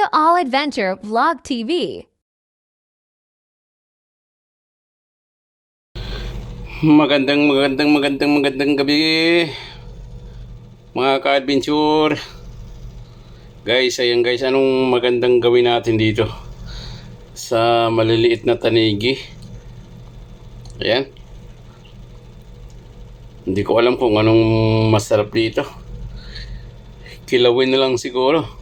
Kuya All Adventure Vlog TV. Magandang magandang magandang magandang gabi. Mga ka-adventure. Guys, ayan guys, anong magandang gawin natin dito? Sa maliliit na tanigi. Ayan. Hindi ko alam kung anong masarap dito. Kilawin na lang siguro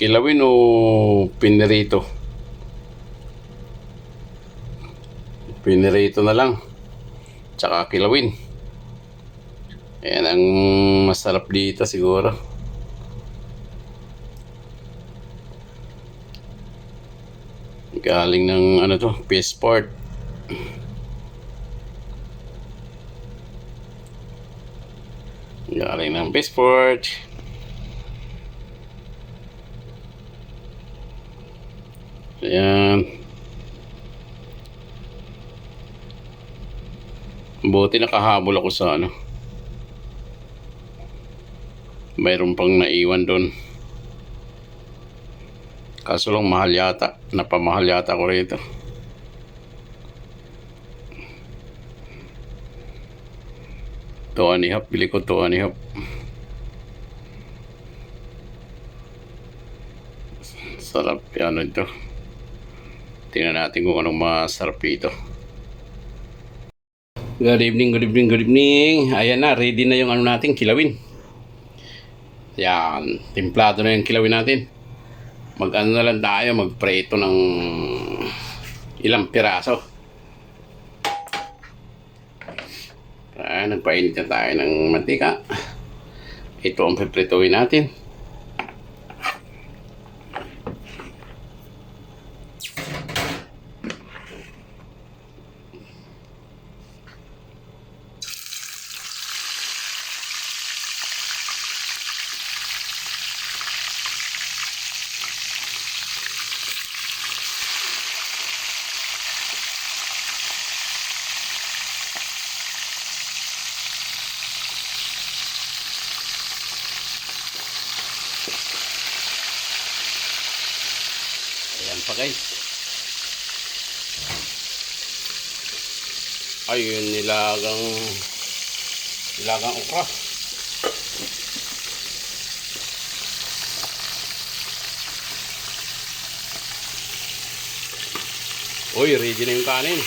Kilawin o pinirito Pinirito na lang. Tsaka kilawin. Ayan ang masarap dito siguro. Galing ng ano to, Peaceport. Galing ng Peaceport. Ayan. Buti nakahabol ako sa ano. Mayroon pang naiwan doon. Kaso lang mahal yata. Napamahal yata ko rito. Tuwa ni Hap. Bili ko tuwa ni Hap. Sarap yan ito. Tingnan natin kung anong masarap ito. Good evening, good evening, good evening. Ayan na, ready na yung ano natin, kilawin. Yan, timplado na yung kilawin natin. Mag-ano na lang tayo, mag-preto ng ilang piraso. Ah, nagpainit na tayo ng mantika. Ito ang piprituin natin. Ayan pa guys. Ayun, nilagang nilagang okra. Uy, ready na yung kanin.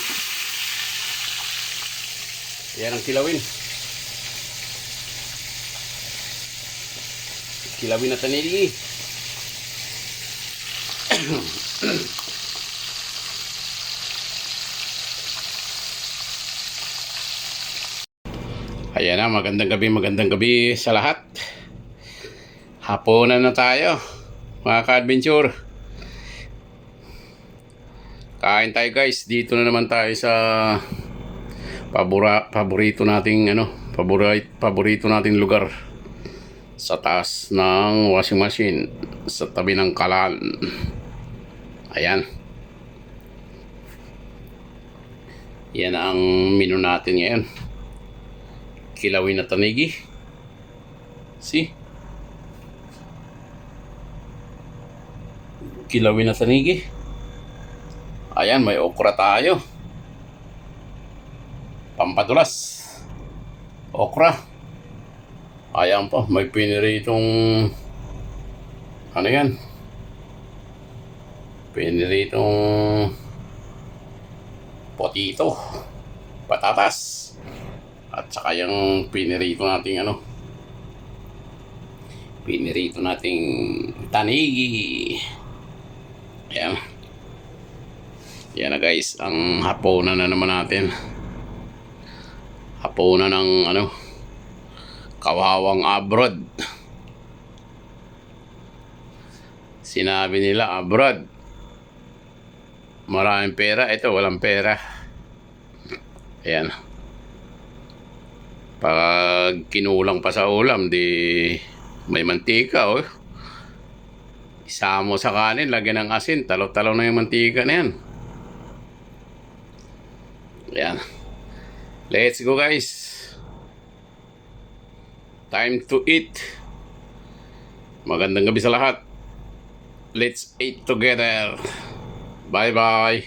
Yan ang kilawin. Kilawin na tanili. Ayan na, magandang gabi, magandang gabi sa lahat. Hapunan na tayo, mga ka-adventure. Kain tayo guys, dito na naman tayo sa pabora, paborito nating ano, paborito, paborito nating lugar sa taas ng washing machine sa tabi ng kalan. Ayan. Yan ang menu natin ngayon. Kilawin na tanigi. See? Kilawin na tanigi. Ayan, may okra tayo. Pampadulas. Okra. Ayan pa, may piniritong ano yan? Piniritong potito, patatas, at saka yung pinirito nating ano, pinirito nating tanigi. Ayan. Yan na guys, ang hapunan na naman natin. Hapunan ng ano, kawawang abroad. Sinabi nila abroad. Maraming pera. Ito, walang pera. Ayan. Pag kinulang pa sa ulam, di may mantika, oh. Isama mo sa kanin, lagyan ng asin, talo-talo na yung mantika na yan. Ayan. Let's go guys. Time to eat. Magandang gabi sa lahat. Let's eat together. Bye bye.